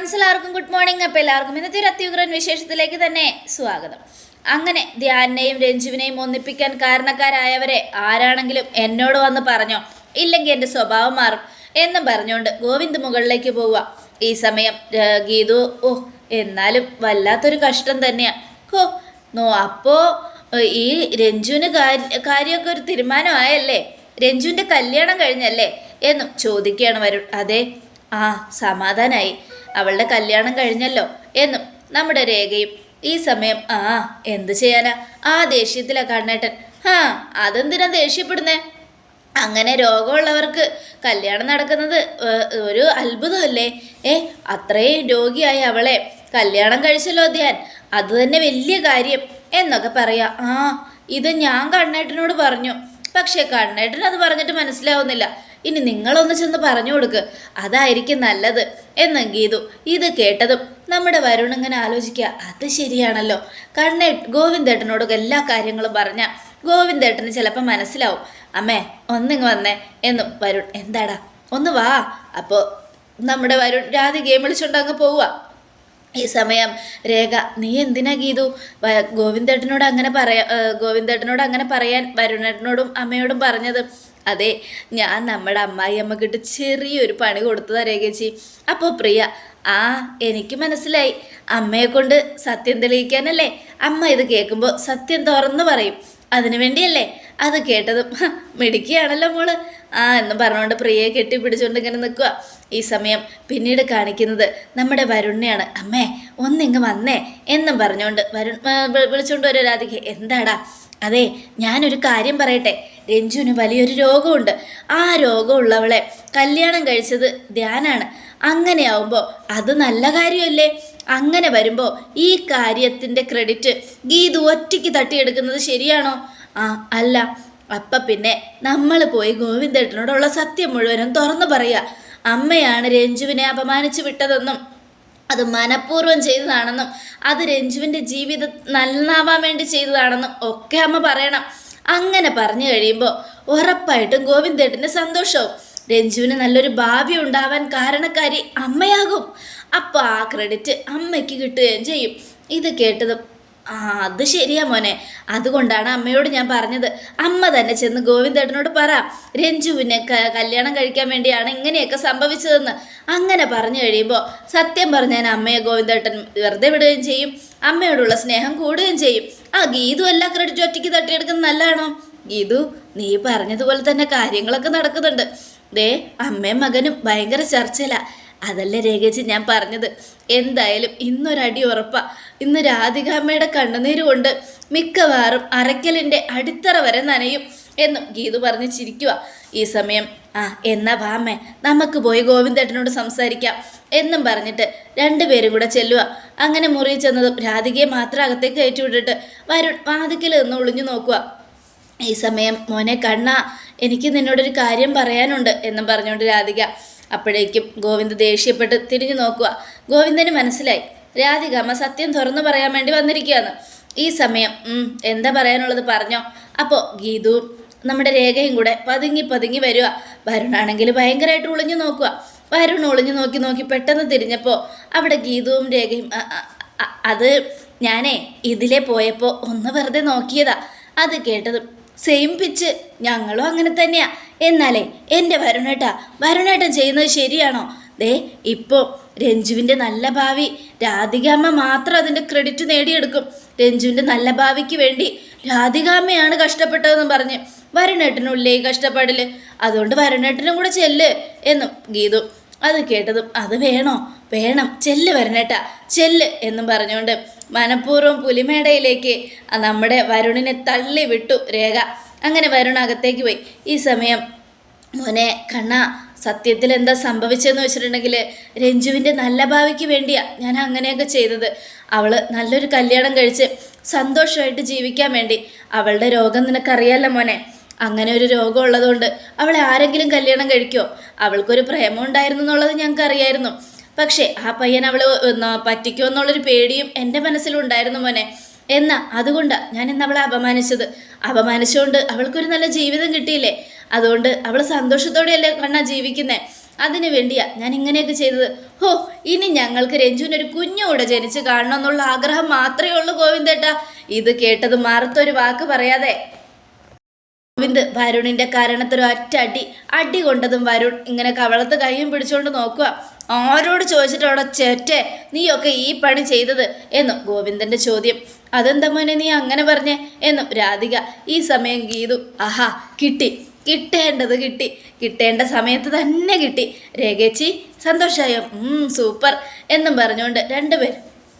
Friends എല്ലാവർക്കും good morning അപ്പോൾ എല്ലാവർക്കും ഇന്നത്തെ ഒരു അത്യുഗ്രൻ വിശേഷത്തിലേക്ക് തന്നെ സ്വാഗതം. അങ്ങനെ ധ്യാനെയും രഞ്ജുവിനെയും ഒന്നിപ്പിക്കാൻ കാരണക്കാരായവരെ ആരാണെങ്കിലും എന്നോട് വന്ന് പറഞ്ഞോ? ഇല്ലെങ്കിൽ എന്റെ സ്വഭാവം മാറും എന്നും പറഞ്ഞുകൊണ്ട് ഗോവിന്ദ് മുകളിലേക്ക് പോവുക. ഈ സമയം ഗീതു ഓ എന്നാലും വല്ലാത്തൊരു കഷ്ടം തന്നെയാണ് ഓ നോ അപ്പോൾ ഈ രഞ്ജുവിന് കാര്യ കാര്യമൊക്കെ ഒരു തീരുമാനമായല്ലേ? രഞ്ജുവിന്റെ കല്യാണം കഴിഞ്ഞല്ലേ? എന്നും ചോദിക്കുകയാണ് വരുൺ. അതെ ആ സമാധാനായി. അവളുടെ കല്യാണം കഴിഞ്ഞല്ലോ എന്നും നമ്മുടെ രേഖയും. ഈ സമയം ആ എന്ത് ചെയ്യാനാ? ആ ദേഷ്യത്തിലാ കണ്ണേട്ടൻ. ആ അതെന്തിനാ ദേഷ്യപ്പെടുന്നേ? അങ്ങനെ രോഗമുള്ളവർക്ക് കല്യാണം നടക്കുന്നത് ഒരു അത്ഭുതമല്ലേ? ഏ അത്രയും രോഗിയായി അവളെ കല്യാണം കഴിച്ചല്ലോ ധ്യാൻ അത് തന്നെ വലിയ കാര്യം എന്നൊക്കെ പറയാ. ആ ഇത് ഞാൻ കണ്ണേട്ടനോട് പറഞ്ഞു. പക്ഷേ കണ്ണേട്ടൻ അത് പറഞ്ഞിട്ട് മനസ്സിലാവുന്നില്ല. ഇനി നിങ്ങളൊന്ന് ചെന്ന് പറഞ്ഞു കൊടുക്ക്. അതായിരിക്കും നല്ലത്. എന്ന് ഗീതു ഇത് കേട്ടതും നമ്മുടെ വരുൺ ഇങ്ങനെ ആലോചിക്കുക അത് ശരിയാണല്ലോ. കണ്ണേ ഗോവിന്ദേട്ടനോട് എല്ലാ കാര്യങ്ങളും പറഞ്ഞ. ഗോവിന്ദേട്ടന് ചിലപ്പോൾ മനസ്സിലാവും. അമ്മേ ഒന്നിങ്ങ് വന്നേ എന്നും വരുൺ എന്താടാ? ഒന്ന് വാ. അപ്പോൾ നമ്മുടെ വരുൺ രാധികയെ വിളിച്ചുകൊണ്ട് അങ്ങ് പോവുക ഈ സമയം രേഖ നീ എന്തിനാ ഗീതു? ഗോവിന്ദേട്ടനോട് അങ്ങനെ പറയാ ഗോവിന്ദേട്ടനോട് അങ്ങനെ പറയാൻ വരുണേട്ടനോടും അമ്മയോടും പറഞ്ഞത്? അതെ ഞാൻ നമ്മുടെ അമ്മായി അമ്മക്കിട്ട് ചെറിയൊരു പണി കൊടുത്തതാ ചേച്ചി അപ്പോൾ പ്രിയ ആ എനിക്ക് മനസ്സിലായി. അമ്മയെ കൊണ്ട് സത്യം തെളിയിക്കാനല്ലേ അമ്മ ഇത് കേൾക്കുമ്പോൾ സത്യം തുറന്നു പറയും. അതിനു വേണ്ടിയല്ലേ? അത് കേട്ടതും. മിടിക്കുകയാണല്ലോ മോൾ. ആ എന്ന് പറഞ്ഞുകൊണ്ട് പ്രിയയെ കെട്ടിപ്പിടിച്ചുകൊണ്ട് ഇങ്ങനെ നിൽക്കുക ഈ സമയം പിന്നീട് കാണിക്കുന്നത് നമ്മുടെ വരുണിനെയാണ് അമ്മേ ഒന്നിങ്ങ് വന്നേ എന്നും പറഞ്ഞുകൊണ്ട് വരുൺ വിളിച്ചുകൊണ്ട് വരും രാധിക. എന്താടാ? അതെ ഞാനൊരു കാര്യം പറയട്ടെ. രഞ്ജുവിന് വലിയൊരു രോഗമുണ്ട്. ആ രോഗമുള്ളവളെ കല്യാണം കഴിച്ചത് ധ്യാനാണ്. അങ്ങനെയാവുമ്പോൾ അത് നല്ല കാര്യമല്ലേ? അങ്ങനെ വരുമ്പോൾ ഈ കാര്യത്തിന്റെ ക്രെഡിറ്റ് ഗീതു ഒറ്റയ്ക്ക് തട്ടിയെടുക്കുന്നത് ശരിയാണോ? ആ അല്ല. അപ്പം പിന്നെ നമ്മൾ പോയി ഗോവിന്ദേട്ടനോടുള്ള സത്യം മുഴുവനും തുറന്നു പറയുക അമ്മയാണ് രഞ്ജുവിനെ അപമാനിച്ചു വിട്ടതെന്നും അത് മനഃപൂർവം ചെയ്തതാണെന്നും അത് രഞ്ജുവിന്റെ ജീവിതം നന്നാവാൻ വേണ്ടി ചെയ്തതാണെന്നും ഒക്കെ അമ്മ പറയണം. അങ്ങനെ പറഞ്ഞു കഴിയുമ്പോൾ ഉറപ്പായിട്ടും ഗോവിന്ദേട്ടന് സന്തോഷവും രഞ്ജുവിന് നല്ലൊരു ഭാവി ഉണ്ടാവാൻ കാരണക്കാരി അമ്മയാകും. അപ്പോൾ ആ ക്രെഡിറ്റ് അമ്മയ്ക്ക് കിട്ടുകയും ചെയ്യും. ഇത് കേട്ടതും ആ അത് ശരിയാ മോനെ. അതുകൊണ്ടാണ് അമ്മയോട് ഞാൻ പറഞ്ഞത്. അമ്മ തന്നെ ചെന്ന് ഗോവിന്ദേട്ടനോട് പറ രഞ്ജുവിനെ കല്യാണം കഴിക്കാൻ വേണ്ടിയാണ് ഇങ്ങനെയൊക്കെ സംഭവിച്ചതെന്ന്. അങ്ങനെ പറഞ്ഞു കഴിയുമ്പോൾ സത്യം പറഞ്ഞാൽ അമ്മയെ ഗോവിന്ദേട്ടൻ വെറുതെ വിടുകയും ചെയ്യും. അമ്മയോടുള്ള സ്നേഹം കൂടുകയും ചെയ്യും. ആ ഗീതു അല്ല ക്രെഡിറ്റ് ഒറ്റയ്ക്ക് തട്ടിയെടുക്കുന്നത് നല്ലതാണോ? ഗീതു നീ പറഞ്ഞതുപോലെ തന്നെ കാര്യങ്ങളൊക്കെ നടക്കുന്നുണ്ട്. ദേ അമ്മയും മകനും ഭയങ്കര ചർച്ചയിലാണ് അതല്ലേ രേഖച്ച് ഞാൻ പറഞ്ഞത്? എന്തായാലും ഇന്നൊരടി ഉറപ്പാ. ഇന്ന് രാധികാമ്മയുടെ കണ്ണുനീര് കൊണ്ട് മിക്കവാറും അരക്കലിന്റെ അടിത്തറ വരെ നനയും എന്നും ഗീതു പറഞ്ഞ് ചിരിക്കുക ഈ സമയം ആ എന്നാ വാമ്മേ നമുക്ക് പോയി ഗോവിന്ദേട്ടനോട് സംസാരിക്കാം എന്നും പറഞ്ഞിട്ട് രണ്ടുപേരും കൂടെ ചെല്ലുക അങ്ങനെ മുറി ചെന്നതും രാധികയെ മാത്രം അകത്തേക്ക് കയറ്റി വിട്ടിട്ട് വരുൺ വാതിക്കൽ നിന്ന് ഒളിഞ്ഞു നോക്കുക ഈ സമയം മോനെ കണ്ണ എനിക്ക് നിന്നോടൊരു കാര്യം പറയാനുണ്ട് എന്നും പറഞ്ഞുകൊണ്ട് രാധിക അപ്പോഴേക്കും ഗോവിന്ദ് ദേഷ്യപ്പെട്ട് തിരിഞ്ഞു നോക്കുക ഗോവിന്ദന് മനസ്സിലായി രാധിക അമ്മ സത്യം തുറന്നു പറയാൻ വേണ്ടി വന്നിരിക്കുകയാണ്. ഈ സമയം "ഉം, എന്താ പറയാനുള്ളത് പറഞ്ഞോ. അപ്പോൾ ഗീതു നമ്മുടെ രേഖയും കൂടെ പതുങ്ങി പതുങ്ങി വരിക. വരുണാണെങ്കിൽ ഭയങ്കരമായിട്ട് ഒളിഞ്ഞു നോക്കുക. വരുൺ ഒളിഞ്ഞു നോക്കി നോക്കി പെട്ടെന്ന് തിരിഞ്ഞപ്പോൾ അവിടെ ഗീതുവും രേഖയും "അ- അ- അ- അത് ഞാനേ ഇതിലെ പോയപ്പോൾ ഒന്ന് വെറുതെ നോക്കിയതാ. അത് കേട്ടതും സെയിം പിച്ച് ഞങ്ങളും അങ്ങനെ തന്നെയാ. എന്നാലേ എന്റെ വരുണേട്ടാ വരുണേട്ടൻ ചെയ്യുന്നത് ശരിയാണോ? ദേ ഇപ്പോൾ രഞ്ജുവിന്റെ നല്ല ഭാവി. രാധികാമ്മ മാത്രം അതിന്റെ ക്രെഡിറ്റ് നേടിയെടുക്കും. രഞ്ജുവിന്റെ നല്ല ഭാവിക്ക് വേണ്ടി രാധികാമ്മയാണ് കഷ്ടപ്പെട്ടതെന്ന് പറഞ്ഞ് വരുണേട്ടനുള്ളേ കഷ്ടപ്പാടിൽ അതുകൊണ്ട് വരുണേട്ടനും കൂടെ ചെല്ല് എന്നും ഗീതു അത് കേട്ടതും അത് വേണോ? വേണം. ചെല്ല് വരണേട്ടാ ചെല്ല് എന്നും പറഞ്ഞുകൊണ്ട് മനഃപൂർവം പുലിമേടയിലേക്ക് നമ്മുടെ വരുണിനെ തള്ളി വിട്ടു രേഖ. അങ്ങനെ വരുണകത്തേക്ക് പോയി. ഈ സമയം മോനെ കണ്ണ സത്യത്തിൽ എന്താ സംഭവിച്ചതെന്ന് വെച്ചിട്ടുണ്ടെങ്കിൽ രഞ്ജുവിന്റെ നല്ല ഭാവിക്ക് വേണ്ടിയാ ഞാൻ അങ്ങനെയൊക്കെ ചെയ്തത്. അവൾ നല്ലൊരു കല്യാണം കഴിച്ച് സന്തോഷമായിട്ട് ജീവിക്കാൻ വേണ്ടി. അവളുടെ രോഗം നിനക്കറിയാലോ മോനെ? അങ്ങനെ ഒരു രോഗം ഉള്ളതുകൊണ്ട് അവളെ ആരെങ്കിലും കല്യാണം കഴിക്കുമോ അവൾക്കൊരു പ്രേമം ഉണ്ടായിരുന്നു എന്നുള്ളത് ഞങ്ങൾക്ക് അറിയായിരുന്നു പക്ഷേ ആ പയ്യൻ അവൾ പറ്റിക്കുമോ എന്നുള്ളൊരു പേടിയും എന്റെ മനസ്സിലുണ്ടായിരുന്നു മോനെ. എന്നാ അതുകൊണ്ടാണ് ഞാൻ ഇന്ന് അവളെ അപമാനിച്ചത്. അപമാനിച്ചുകൊണ്ട് അവൾക്കൊരു നല്ല ജീവിതം കിട്ടിയില്ലേ? അതുകൊണ്ട് അവൾ സന്തോഷത്തോടെയല്ലേ കണ്ണാ ജീവിക്കുന്നത് അതിനു വേണ്ടിയാ ഞാൻ ഇങ്ങനെയൊക്കെ ചെയ്തത്. ഹോ ഇനി ഞങ്ങൾക്ക് രഞ്ജുവിനൊരു കുഞ്ഞുകൂടെ ജനിച്ച് കാണണം എന്നുള്ള ആഗ്രഹം മാത്രമേ ഉള്ളൂ ഗോവിന്ദേട്ടാ ഇത് കേട്ടത് മറുത്തൊരു വാക്ക് പറയാതെ. ഗോവിന്ദ് വരുണിന്റെ കാരണത്തൊരു ഒറ്റ അടി അടി കൊണ്ടതും വരുൺ ഇങ്ങനെ കവളത്ത് കൈയും പിടിച്ചുകൊണ്ട് നോക്കുക ആരോട് ചോദിച്ചിട്ടാണോ ചേറ്റെ നീയൊക്കെ ഈ പണി ചെയ്തത്? എന്നും ഗോവിന്ദന്റെ ചോദ്യം. അതെന്താ മോനെ നീ അങ്ങനെ പറഞ്ഞേ? എന്നും രാധിക ഈ സമയം ഗീതു. ആഹാ കിട്ടി. കിട്ടേണ്ടത് കിട്ടി. കിട്ടേണ്ട സമയത്ത് തന്നെ കിട്ടി. രേഖേച്ചി സന്തോഷായോ? സൂപ്പർ എന്നും പറഞ്ഞുകൊണ്ട് രണ്ടുപേരും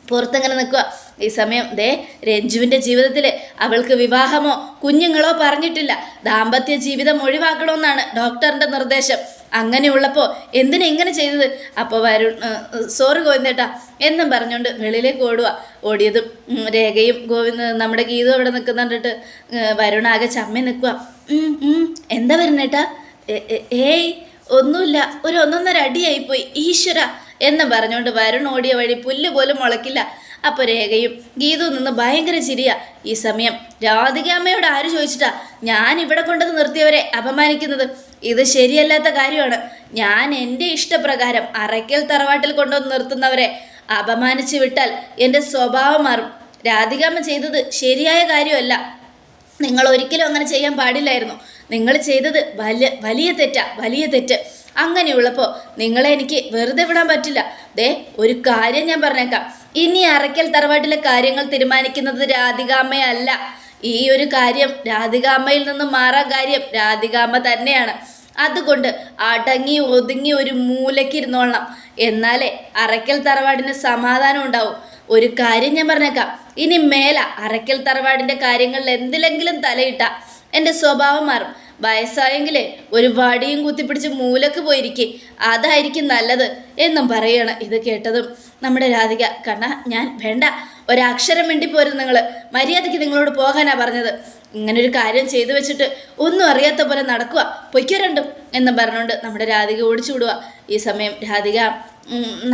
പുറത്തങ്ങനെ നിൽക്കുക ഈ സമയം ദേ രഞ്ജുവിന്റെ ജീവിതത്തിൽ അവൾക്ക് വിവാഹമോ കുഞ്ഞുങ്ങളോ പറഞ്ഞിട്ടില്ല. ദാമ്പത്യ ജീവിതം ഒഴിവാക്കണമെന്നാണ് ഡോക്ടറിന്റെ നിർദ്ദേശം. അങ്ങനെയുള്ളപ്പോൾ എന്തിനാ ഇങ്ങനെ ചെയ്തത്? അപ്പോൾ വരുൺ സോറി ഗോവിന്ദേട്ടാ എന്നും പറഞ്ഞുകൊണ്ട് വെളിയിലേക്ക് ഓടുക ഓടിയതും രേഖയും ഗോവിന്ദ് നമ്മുടെ ഗീതവും അവിടെ നിൽക്കുന്നുണ്ടിട്ട് വരുണാകെ ചമ്മി നിൽക്കുക എന്താ വരുന്നേട്ടാ? ഏയ് ഒന്നുമില്ല. ഒരു ഒന്നൊന്നര അടിയായിപ്പോയി. ഈശ്വര എന്ന് പറഞ്ഞുകൊണ്ട് വരുൺ ഓടിയ വഴി പുല്ല് പോലും മുളക്കില്ല അപ്പോൾ രേഖയും ഗീതു നിന്ന് ഭയങ്കര ചിരിയ. ഈ സമയം രാധികാമ്മയോട് ആര് ചോദിച്ചിട്ടാ? ഞാൻ ഇവിടെ കൊണ്ടുവന്ന് നിർത്തിയവരെ അപമാനിക്കുന്നത്. ഇത് ശരിയല്ലാത്ത കാര്യമാണ്. ഞാൻ എന്റെ ഇഷ്ടപ്രകാരം അറയ്ക്കൽ തറവാട്ടിൽ കൊണ്ടുവന്ന് നിർത്തുന്നവരെ അപമാനിച്ചു വിട്ടാൽ എന്റെ സ്വഭാവം മാറും. രാധികാമ്മ ചെയ്തത് ശരിയായ കാര്യമല്ല. നിങ്ങൾ ഒരിക്കലും അങ്ങനെ ചെയ്യാൻ പാടില്ലായിരുന്നു. നിങ്ങൾ ചെയ്തത് വലിയ വലിയ തെറ്റാ വലിയ തെറ്റ്. അങ്ങനെയുള്ളപ്പോൾ നിങ്ങളെ എനിക്ക് വെറുതെ വിടാൻ പറ്റില്ല. ദേ ഒരു കാര്യം ഞാൻ പറഞ്ഞേക്കാം. ഇനി അറയ്ക്കൽ തറവാട്ടിലെ കാര്യങ്ങൾ തീരുമാനിക്കുന്നത് രാധികാമ്മയല്ല ഈ ഒരു കാര്യം രാധികാമ്മയിൽ നിന്ന് മാറാൻ കാര്യം രാധികാമ്മ തന്നെയാണ്. അതുകൊണ്ട് അടങ്ങി ഒതുങ്ങി ഒരു മൂലയ്ക്ക് ഇരുന്നോളണം. എന്നാലേ അറയ്ക്കൽ തറവാടിന് സമാധാനം ഉണ്ടാവും. ഒരു കാര്യം ഞാൻ പറഞ്ഞേക്കാം. ഇനി മേല അറയ്ക്കൽ തറവാടിന്റെ കാര്യങ്ങളിൽ എന്തിലെങ്കിലും തലയിട്ട എന്റെ സ്വഭാവം മാറും. വയസ്സായെങ്കിലേ ഒരു വടിയും കുത്തിപ്പിടിച്ച് മൂലക്ക് പോയിരിക്കെ. അതായിരിക്കും നല്ലത് എന്നും പറയണം ഇത് കേട്ടതും നമ്മുടെ രാധിക. കണ്ണ ഞാൻ വേണ്ട. ഒരക്ഷരം വേണ്ടി പോരും നിങ്ങൾ മര്യാദയ്ക്ക് നിങ്ങളോട് പോകാനാ പറഞ്ഞത്. ഇങ്ങനൊരു കാര്യം ചെയ്തു വെച്ചിട്ട് ഒന്നും അറിയാത്ത പോലെ നടക്കുക പൊയ്ക്കോ രണ്ടും എന്നും പറഞ്ഞുകൊണ്ട് നമ്മുടെ രാധിക ഓടിച്ചു വിടുക ഈ സമയം രാധിക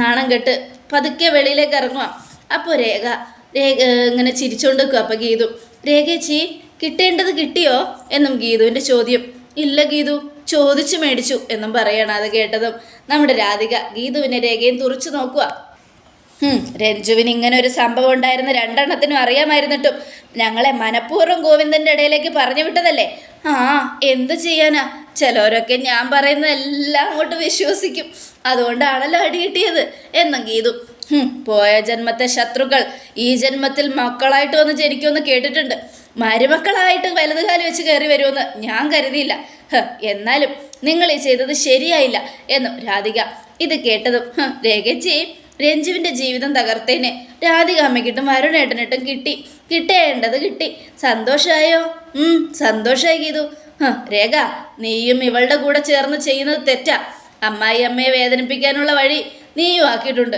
നാണം കെട്ട് പതുക്കെ വെളിയിലേക്ക് ഇറങ്ങുക അപ്പോൾ രേഖ ഇങ്ങനെ ചിരിച്ചുകൊണ്ട് നിൽക്കുക. അപ്പം ഗീതു രേഖേച്ചി കിട്ടേണ്ടത് കിട്ടിയോ? എന്നും ഗീതുവിന്റെ ചോദ്യം. ഇല്ല ഗീതു ചോദിച്ചു മേടിച്ചു എന്നും പറയണം അത് കേട്ടതും നമ്മുടെ രാധിക. ഗീതുവിനെ രേഖയും തുറച്ചു നോക്കുക. രഞ്ജുവിന് ഇങ്ങനെ ഒരു സംഭവം ഉണ്ടായിരുന്ന രണ്ടെണ്ണത്തിനും അറിയാമായിരുന്നിട്ടും ഞങ്ങളെ മനഃപൂർവം ഗോവിന്ദന്റെ ഇടയിലേക്ക് പറഞ്ഞു വിട്ടതല്ലേ? ആ എന്തു ചെയ്യാനാ? ചിലവരൊക്കെ ഞാൻ പറയുന്ന എല്ലാം അങ്ങോട്ട് വിശ്വസിക്കും. അതുകൊണ്ടാണല്ലോ അടി കിട്ടിയത്. എന്നും ഗീതു പോയ ജന്മത്തെ ശത്രുക്കൾ ഈ ജന്മത്തിൽ മക്കളായിട്ട് വന്ന് ജനിക്കുമെന്ന് കേട്ടിട്ടുണ്ട്. മരുമക്കളായിട്ട് വലതുകാലം വെച്ച് കയറി വരുമെന്ന് ഞാൻ കരുതിയില്ല. എന്നാലും നിങ്ങൾ ഈ ചെയ്തത് ശരിയായില്ല എന്നും രാധിക ഇത് കേട്ടതും രേഖച്ചി രഞ്ജുവിന്റെ ജീവിതം തകർത്തേനെ രാധിക അമ്മയ്ക്കിട്ടും വരുണേട്ടനിട്ടും കിട്ടി. കിട്ടേണ്ടത് കിട്ടി. സന്തോഷമായോ സന്തോഷമായി ഗീതു. രേഖ നീയും ഇവളുടെ കൂടെ ചേർന്ന് ചെയ്യുന്നത് തെറ്റാ. അമ്മായി അമ്മയെ വേദനിപ്പിക്കാനുള്ള വഴി നീയും ആക്കിയിട്ടുണ്ട്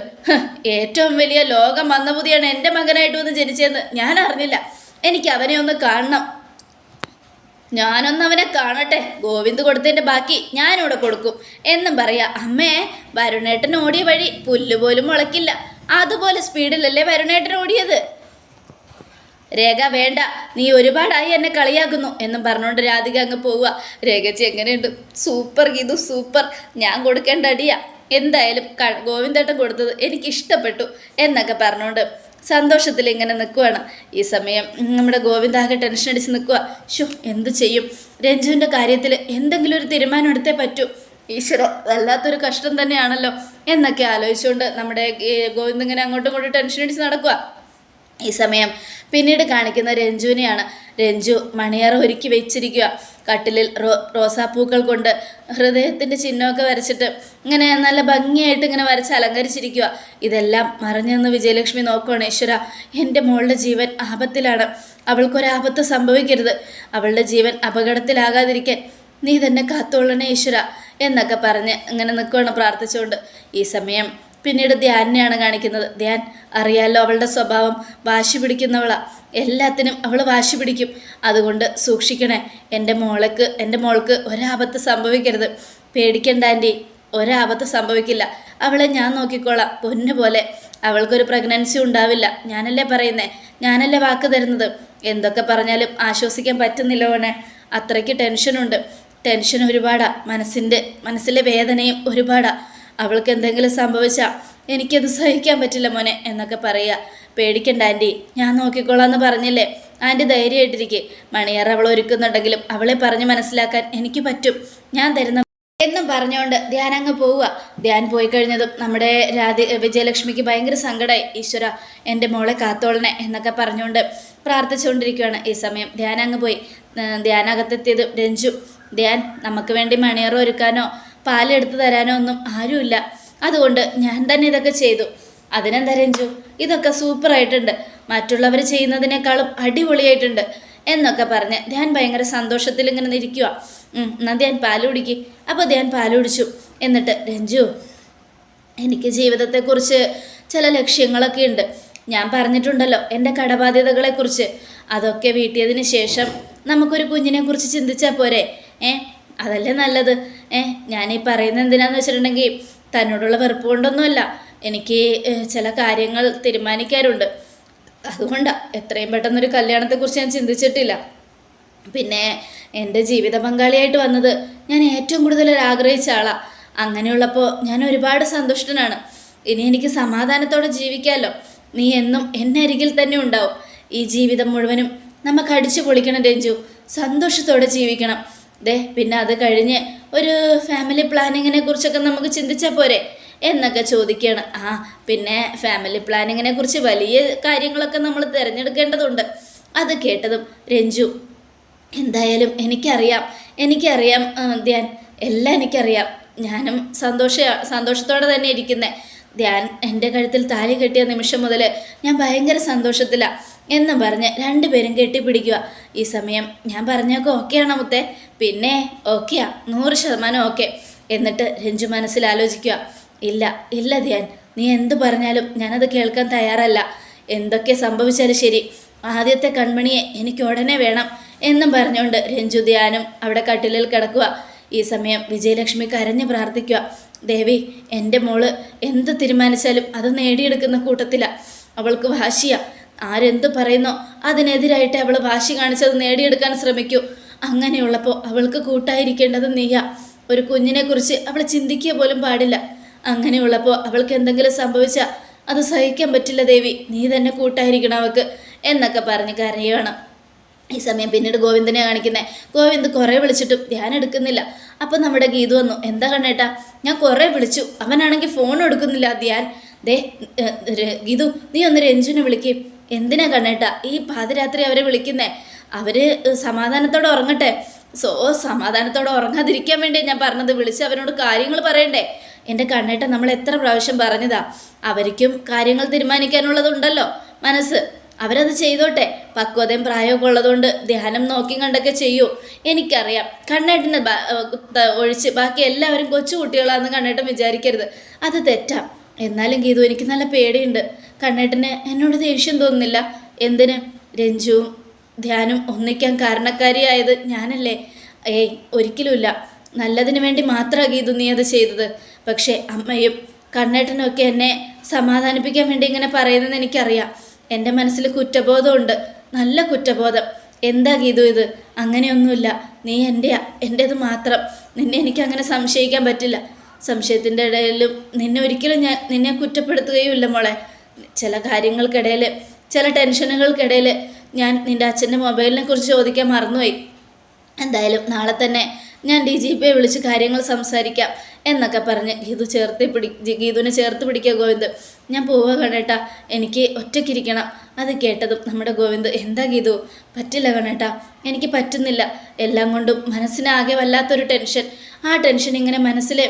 ഏറ്റവും വലിയ ലോകം മന്ദബുദ്ധിയാണ് എന്റെ മകനായിട്ട് വന്ന് ജനിച്ചതെന്ന് ഞാൻ അറിഞ്ഞില്ല. എനിക്ക് അവനെ ഒന്ന് കാണണം. ഞാനൊന്ന് അവനെ കാണട്ടെ. ഗോവിന്ദ് കൊടുത്തതിന്റെ ബാക്കി ഞാനിവിടെ കൊടുക്കും. എന്നും പറയാ അമ്മേ വരുണേട്ടൻ ഓടിയ വഴി പുല്ല് പോലും മുളക്കില്ല അതുപോലെ സ്പീഡിലല്ലേ വരുണേട്ടൻ ഓടിയത്? രേഖ വേണ്ട. നീ ഒരുപാടായി എന്നെ കളിയാക്കുന്നു. എന്നും പറഞ്ഞുകൊണ്ട് രാധിക അങ്ങ് പോവുക. രേഖച്ചി എങ്ങനെയുണ്ട്? Super Geethu super. ഞാൻ കൊടുക്കേണ്ട അടിയാ. എന്തായാലും ഗോവിന്ദേട്ടൻ കൊടുത്തത് എനിക്ക് ഇഷ്ടപ്പെട്ടു എന്നൊക്കെ പറഞ്ഞുകൊണ്ട് സന്തോഷത്തിൽ ഇങ്ങനെ നിൽക്കുവാണ് ഈ സമയം നമ്മുടെ ഗോവിന്ദാകെ ടെൻഷൻ അടിച്ച് നിൽക്കുക ഷോ എന്ത് ചെയ്യും? രഞ്ജുവിന്റെ കാര്യത്തിൽ എന്തെങ്കിലും ഒരു തീരുമാനം എടുത്തേ പറ്റൂ. ഈശ്വര വല്ലാത്തൊരു കഷ്ടം തന്നെയാണല്ലോ എന്നൊക്കെ ആലോചിച്ചുകൊണ്ട് നമ്മുടെ ഗോവിന്ദ് ഇങ്ങനെ അങ്ങോട്ടും ഇങ്ങോട്ടും ടെൻഷൻ അടിച്ച് നടക്കുക ഈ സമയം പിന്നീട് കാണിക്കുന്ന രഞ്ജുവിനെയാണ്. രഞ്ജു മണിയറ ഒരുക്കി വെച്ചിരിക്കുക കട്ടിലിൽ റോ റോസാപ്പൂക്കൾ കൊണ്ട് ഹൃദയത്തിന്റെ ചിഹ്നമൊക്കെ വരച്ചിട്ട് ഇങ്ങനെ നല്ല ഭംഗിയായിട്ട് ഇങ്ങനെ വരച്ച് അലങ്കരിച്ചിരിക്കുക ഇതെല്ലാം മറഞ്ഞെന്ന് വിജയലക്ഷ്മി നോക്കുകയാണ് ഈശ്വര. എന്റെ മോളുടെ ജീവൻ ആപത്തിലാണ്. അവൾക്കൊരാപത്ത് സംഭവിക്കരുത്. അവളുടെ ജീവൻ അപകടത്തിലാകാതിരിക്കാൻ നീ തന്നെ കാത്തോളണേ ഈശ്വര എന്നൊക്കെ പറഞ്ഞ് ഇങ്ങനെ നിൽക്കുകയാണ് പ്രാർത്ഥിച്ചുകൊണ്ട്. ഈ സമയം പിന്നീട് ധ്യാനെയാണ് കാണിക്കുന്നത്. ധ്യാൻ അറിയാലോ അവളുടെ സ്വഭാവം. വാശി പിടിക്കുന്നവളാ. എല്ലാത്തിനും അവൾ വാശി പിടിക്കും. അതുകൊണ്ട് സൂക്ഷിക്കണേ. എന്റെ മോൾക്ക് എന്റെ മോൾക്ക് ഒരാപത്ത് സംഭവിക്കരുത്. പേടിക്കണ്ട ആന്റി. ഒരാപത്ത് സംഭവിക്കില്ല. അവളെ ഞാൻ നോക്കിക്കോളാം. പൊന്നു പോലെ. അവൾക്കൊരു പ്രഗ്നൻസി ഉണ്ടാവില്ല. ഞാനല്ലേ പറയുന്നേ? ഞാനല്ലേ വാക്ക് തരുന്നത്? എന്തൊക്കെ പറഞ്ഞാലും ആശ്വസിക്കാൻ പറ്റുന്നില്ല ഓനെ അത്രയ്ക്ക് ടെൻഷനുണ്ട്. ടെൻഷൻ ഒരുപാടാ. മനസ്സിന്റെ മനസ്സിലെ വേദനയും ഒരുപാടാ. അവൾക്ക് എന്തെങ്കിലും സംഭവിച്ചാൽ എനിക്കത് സഹിക്കാൻ പറ്റില്ല മോനെ എന്നൊക്കെ പറയുക. പേടിക്കണ്ട ആന്റി ഞാൻ നോക്കിക്കോളാന്ന് പറഞ്ഞില്ലേ? ആന്റി ധൈര്യമായിട്ടിരിക്കെ. മണിയാർ അവൾ ഒരുക്കുന്നുണ്ടെങ്കിലും അവളെ പറഞ്ഞ് മനസ്സിലാക്കാൻ എനിക്ക് പറ്റും. ഞാൻ തരുന്ന എന്നും പറഞ്ഞുകൊണ്ട് ധ്യാൻ അങ്ങ് പോവുക. ധ്യാൻ പോയി കഴിഞ്ഞതും നമ്മുടെ രാധി വിജയലക്ഷ്മിക്ക് ഭയങ്കര സങ്കടമായി ഈശ്വര എന്റെ മോളെ കാത്തോളണേ എന്നൊക്കെ പറഞ്ഞുകൊണ്ട് പ്രാർത്ഥിച്ചുകൊണ്ടിരിക്കുകയാണ് ഈ സമയം ധ്യാൻ അങ്ങ് പോയി. ധ്യാനകത്തെത്തിയത് രഞ്ജു. ധ്യാൻ നമുക്ക് വേണ്ടി മണിയറ ഒരുക്കാനോ പാലെടുത്ത് തരാനോ ഒന്നും ആരുമില്ല. അതുകൊണ്ട് ഞാൻ തന്നെ ഇതൊക്കെ ചെയ്തു. അതിനെന്താ രഞ്ജു? ഇതൊക്കെ സൂപ്പറായിട്ടുണ്ട് മറ്റുള്ളവർ ചെയ്യുന്നതിനേക്കാളും അടിപൊളിയായിട്ടുണ്ട് എന്നൊക്കെ പറഞ്ഞ് ധ്യാൻ ഭയങ്കര സന്തോഷത്തിൽ ഇങ്ങനെ ഇരിക്കുക എന്നാൽ ധ്യാൻ പാൽ കുടിക്ക്. അപ്പോൾ ധ്യാൻ പാൽ കുടിച്ചു. എന്നിട്ട് രഞ്ജു എനിക്ക് ജീവിതത്തെക്കുറിച്ച് ചില ലക്ഷ്യങ്ങളൊക്കെ ഉണ്ട്. ഞാൻ പറഞ്ഞിട്ടുണ്ടല്ലോ എന്റെ കടബാധ്യതകളെക്കുറിച്ച്. അതൊക്കെ വീട്ടിയതിന് ശേഷം നമുക്കൊരു കുഞ്ഞിനെക്കുറിച്ച് ചിന്തിച്ചാൽ പോരെ? ഏ അതല്ലേ നല്ലത്? ഏ ഞാനീ പറയുന്നത് എന്തിനാന്ന് വെച്ചിട്ടുണ്ടെങ്കിൽ തന്നോടുള്ള വെറുപ്പ് കൊണ്ടൊന്നുമല്ല. എനിക്ക് ചില കാര്യങ്ങൾ തീരുമാനിക്കാറുണ്ട്. അതുകൊണ്ടാണ് എത്രയും പെട്ടെന്നൊരു കല്യാണത്തെക്കുറിച്ച് ഞാൻ ചിന്തിച്ചിട്ടില്ല. പിന്നെ എന്റെ ജീവിത പങ്കാളിയായിട്ട് വന്നത് ഞാൻ ഏറ്റവും കൂടുതൽ ആഗ്രഹിച്ച ആളാണ് അങ്ങനെയുള്ളപ്പോൾ ഞാൻ ഒരുപാട് സന്തുഷ്ടനാണ്. ഇനി എനിക്ക് സമാധാനത്തോടെ ജീവിക്കാമല്ലോ നീ എന്നും എന്നെ അരികിൽ തന്നെ ഉണ്ടാവും. ഈ ജീവിതം മുഴുവനും നമുക്ക് അടിച്ചു പൊളിക്കണം രഞ്ജു. സന്തോഷത്തോടെ ജീവിക്കണം. ദേ പിന്നെ അത് കഴിഞ്ഞ് ഒരു ഫാമിലി പ്ലാനിങ്ങിനെ കുറിച്ചൊക്കെ നമുക്ക് ചിന്തിച്ചാൽ പോരെ എന്നൊക്കെ ചോദിക്കുകയാണ് ആ പിന്നെ ഫാമിലി പ്ലാനിങ്ങിനെ കുറിച്ച് വലിയ കാര്യങ്ങളൊക്കെ നമ്മൾ തിരഞ്ഞെടുക്കേണ്ടതുണ്ട്. അത് കേട്ടതും രഞ്ജു എന്തായാലും എനിക്കറിയാം എനിക്കറിയാം ധ്യാൻ എല്ലാം എനിക്കറിയാം. ഞാനും സന്തോഷ സന്തോഷത്തോടെ തന്നെ ഇരിക്കുന്നത് ധ്യാൻ എന്റെ കഴുത്തിൽ താലി കെട്ടിയ നിമിഷം മുതൽ ഞാൻ ഭയങ്കര സന്തോഷത്തിലാണ് എന്നും പറഞ്ഞ് രണ്ടുപേരും കെട്ടിപ്പിടിക്കുക. ഈ സമയം ഞാൻ പറഞ്ഞൊക്കെ ഓക്കെയാണോ മുത്തേ. പിന്നെ ഓക്കെയാ നൂറ് ശതമാനം ഓക്കെ. എന്നിട്ട് രഞ്ജു മനസ്സിൽ ആലോചിക്കുക. ഇല്ല ഇല്ല ധ്യാൻ നീ എന്ത് പറഞ്ഞാലും ഞാനത് കേൾക്കാൻ തയ്യാറല്ല. എന്തൊക്കെ സംഭവിച്ചാലും ശരി ആദ്യത്തെ കൺമണിയെ എനിക്ക് ഉടനെ വേണം എന്നും പറഞ്ഞുകൊണ്ട് രഞ്ജു ധ്യാനും അവിടെ കട്ടിലിൽ കിടക്കുക. ഈ സമയം വിജയലക്ഷ്മി കരഞ്ഞു പ്രാർത്ഥിക്കുക. ദേവി എന്റെ മോൾ എന്ത് തീരുമാനിച്ചാലും അത് നേടിയെടുക്കുന്ന കൂട്ടത്തില. അവൾക്ക് വാശിയാ. ആരെന്ത് പറയുന്നോ അതിനെതിരായിട്ട് അവൾ വാശി കാണിച്ചത് നേടിയെടുക്കാൻ ശ്രമിക്കൂ. അങ്ങനെയുള്ളപ്പോൾ അവൾക്ക് കൂട്ടായിരിക്കേണ്ടത് നീയാ. ഒരു കുഞ്ഞിനെക്കുറിച്ച് അവൾ ചിന്തിക്കുക പോലും പാടില്ല. അങ്ങനെയുള്ളപ്പോൾ അവൾക്ക് എന്തെങ്കിലും സംഭവിച്ചാൽ അത് സഹിക്കാൻ പറ്റില്ല ദേവി. നീ തന്നെ കൂട്ടായിരിക്കണം അവൾക്ക് എന്നൊക്കെ പറഞ്ഞ് കരയാണ്. ഈ സമയം പിന്നീട് ഗോവിന്ദനെ കാണിക്കുന്നത് ഗോവിന്ദ് കുറേ വിളിച്ചിട്ടും ധ്യാനം എടുക്കുന്നില്ല. അപ്പം നമ്മുടെ ഗീതു വന്നു. എന്താ കണ്ണേട്ടാ? ഞാൻ കുറേ വിളിച്ചു. അവനാണെങ്കിൽ ഫോൺ എടുക്കുന്നില്ല. ധ്യാൻ ദേ ഗീതു നീ ഒന്ന് രഞ്ജുനെ വിളിക്കും. എന്തിനാ കണ്ണേട്ട? ഈ പാതിരാത്രി അവരെ വിളിക്കുന്നേ. അവർ സമാധാനത്തോടെ ഉറങ്ങട്ടെ. സോ സമാധാനത്തോടെ ഉറങ്ങാതിരിക്കാൻ വേണ്ടി ഞാൻ പറഞ്ഞത് വിളിച്ച് അവരോട് കാര്യങ്ങൾ പറയണ്ടേ. എന്റെ കണ്ണേട്ട നമ്മൾ എത്ര പ്രാവശ്യം പറഞ്ഞതാ. അവർക്കും കാര്യങ്ങൾ തീരുമാനിക്കാനുള്ളതുണ്ടല്ലോ. മനസ്സ്. അവരത് ചെയ്തോട്ടെ. പക്വതയും പ്രായമൊക്കെ ഉള്ളതുകൊണ്ട് ധ്യാനം നോക്കി കണ്ടൊക്കെ ചെയ്യൂ. എനിക്കറിയാം. കണ്ണേട്ടനെ ഒഴിച്ച് ബാക്കി എല്ലാവരും കൊച്ചു കുട്ടികളാണെന്ന് കണ്ണേട്ടൻ വിചാരിക്കരുത്. അത് തെറ്റാ. എന്നാലും ഗീതു എനിക്ക് നല്ല പേടിയുണ്ട്. കണ്ണേട്ടന് എന്നോട് ദേഷ്യം തോന്നുന്നില്ല. എന്തിന്? രഞ്ജുവും ധ്യാനും ഒന്നിക്കാൻ കാരണക്കാരിയായത് ഞാനല്ലേ? ഏയ് ഒരിക്കലുമില്ല. നല്ലതിന് വേണ്ടി മാത്രമാണ് ഗീതു നീ അത് ചെയ്തത്. പക്ഷേ അമ്മയും കണ്ണേട്ടനൊക്കെ എന്നെ സമാധാനിപ്പിക്കാൻ വേണ്ടി ഇങ്ങനെ പറയുന്നതെന്ന് എനിക്കറിയാം. എന്റെ മനസ്സിൽ കുറ്റബോധമുണ്ട്. നല്ല കുറ്റബോധം. എന്താ ഗീതു ഇത്? അങ്ങനെയൊന്നുമില്ല. നീ എന്റെയാ എന്റേത് മാത്രം. നിന്നെ എനിക്ക് അങ്ങനെ സംശയിക്കാൻ പറ്റില്ല. സംശയത്തിന്റെ ഇടയിലും നിന്നെ ഒരിക്കലും ഞാൻ നിന്നെ കുറ്റപ്പെടുത്തുകയുമില്ല മോളെ. ചില കാര്യങ്ങൾക്കിടയിൽ ചില ടെൻഷനുകൾക്കിടയിൽ ഞാൻ നിന്റെ അച്ഛന്റെ മൊബൈലിനെ കുറിച്ച് ചോദിക്കാൻ മറന്നുപോയി. എന്തായാലും നാളെ തന്നെ ഞാൻ ഡി ജി പിയെ വിളിച്ച് കാര്യങ്ങൾ സംസാരിക്കാം എന്നൊക്കെ പറഞ്ഞ് ഗീതു ചേർത്ത് പിടി ഗീതുവിനെ ചേർത്ത് പിടിക്കുക ഗോവിന്ദ്. ഞാൻ പോവുക കണേട്ടാ എനിക്ക് ഒറ്റയ്ക്കിരിക്കണം അത് കേട്ടതും നമ്മുടെ ഗോവിന്ദ് എന്താ ഗീതു? പറ്റില്ല കണേട്ടാ എനിക്ക് പറ്റുന്നില്ല. എല്ലാം കൊണ്ടും മനസ്സിനാകെ വല്ലാത്തൊരു ടെൻഷൻ. ആ ടെൻഷൻ ഇങ്ങനെ മനസ്സിൽ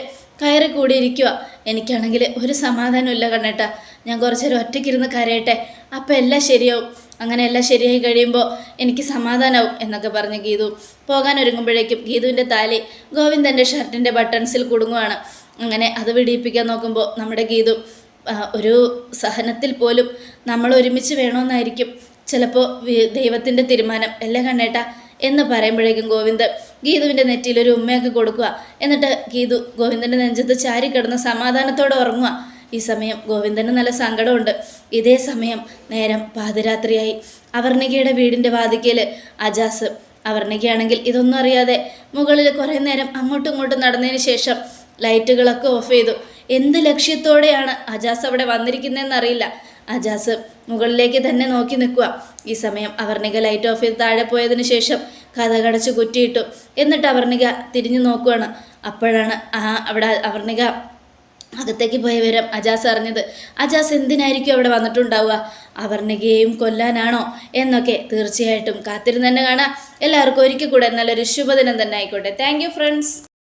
കയറി കൂടിയിരിക്കുക എനിക്കാണെങ്കിൽ ഒരു സമാധാനമില്ല കണ്ണേട്ടാ. ഞാൻ കുറച്ച് നേരം ഒറ്റയ്ക്കിരുന്ന് കരയട്ടെ. അപ്പം എല്ലാം ശരിയാവും. അങ്ങനെ എല്ലാം ശരിയായി കഴിയുമ്പോൾ എനിക്ക് സമാധാനമാവും എന്നൊക്കെ പറഞ്ഞ് ഗീതു. പോകാൻ ഒരുങ്ങുമ്പോഴേക്കും ഗീതുവിന്റെ താലി ഗോവിന്ദന്റെ ഷർട്ടിന്റെ ബട്ടൺസിൽ കുടുങ്ങുവാണ്. അങ്ങനെ അത് വിടിയിപ്പിക്കാൻ നോക്കുമ്പോൾ നമ്മുടെ ഗീതു ഒരു സഹനത്തിൽ പോലും നമ്മൾ ഒരുമിച്ച് വേണമെന്നായിരിക്കും ചിലപ്പോൾ ദൈവത്തിന്റെ തീരുമാനം. അല്ലേ കണ്ണേട്ട? എന്ന് പറയുമ്പോഴേക്കും ഗോവിന്ദ് ഗീതുവിന്റെ നെറ്റിയിൽ ഒരു ഉമ്മയൊക്കെ കൊടുക്കുക. എന്നിട്ട് ഗീതു ഗോവിന്ദന്റെ നെഞ്ചത്ത് ചാരി കിടന്ന് സമാധാനത്തോടെ ഉറങ്ങുക. ഈ സമയം ഗോവിന്ദന് നല്ല സങ്കടമുണ്ട്. ഇതേ സമയം നേരം പാതിരാത്രിയായി. അവർണികയുടെ വീടിന്റെ വാതിക്കൽ അജാസ്. അവർണികയാണെങ്കിൽ ഇതൊന്നും അറിയാതെ മുകളിൽ കുറേ നേരം അങ്ങോട്ടും ഇങ്ങോട്ടും നടന്നതിന് ശേഷം ലൈറ്റുകളൊക്കെ ഓഫ് ചെയ്തു. എന്ത് ലക്ഷ്യത്തോടെയാണ് അജാസ് അവിടെ വന്നിരിക്കുന്നതെന്ന് അറിയില്ല. അജാസ് മുകളിലേക്ക് തന്നെ നോക്കി നിൽക്കുക. ഈ സമയം അവർണിക ലൈറ്റ് ഓഫ് ചെയ്ത് താഴെ പോയതിനു ശേഷം കഥ കടച്ച് കുറ്റിയിട്ടു. എന്നിട്ട് അവർണിക തിരിഞ്ഞു നോക്കുകയാണ് അപ്പോഴാണ് ആ അവിടെ അവർണിക അകത്തേക്ക് പോയ വിവരം അജാസ് അറിഞ്ഞത്. അജാസ് എന്തിനായിരിക്കും അവിടെ വന്നിട്ടുണ്ടാവുക? അവർണികയെയും കൊല്ലാനാണോ? എന്നൊക്കെ തീർച്ചയായിട്ടും കാത്തിരുന്ന് തന്നെ കാണാം. എല്ലാവർക്കും ഒരിക്കൽ കൂടെ നല്ലൊരു ശുഭദിനം തന്നെ ആയിക്കോട്ടെ. Thank friends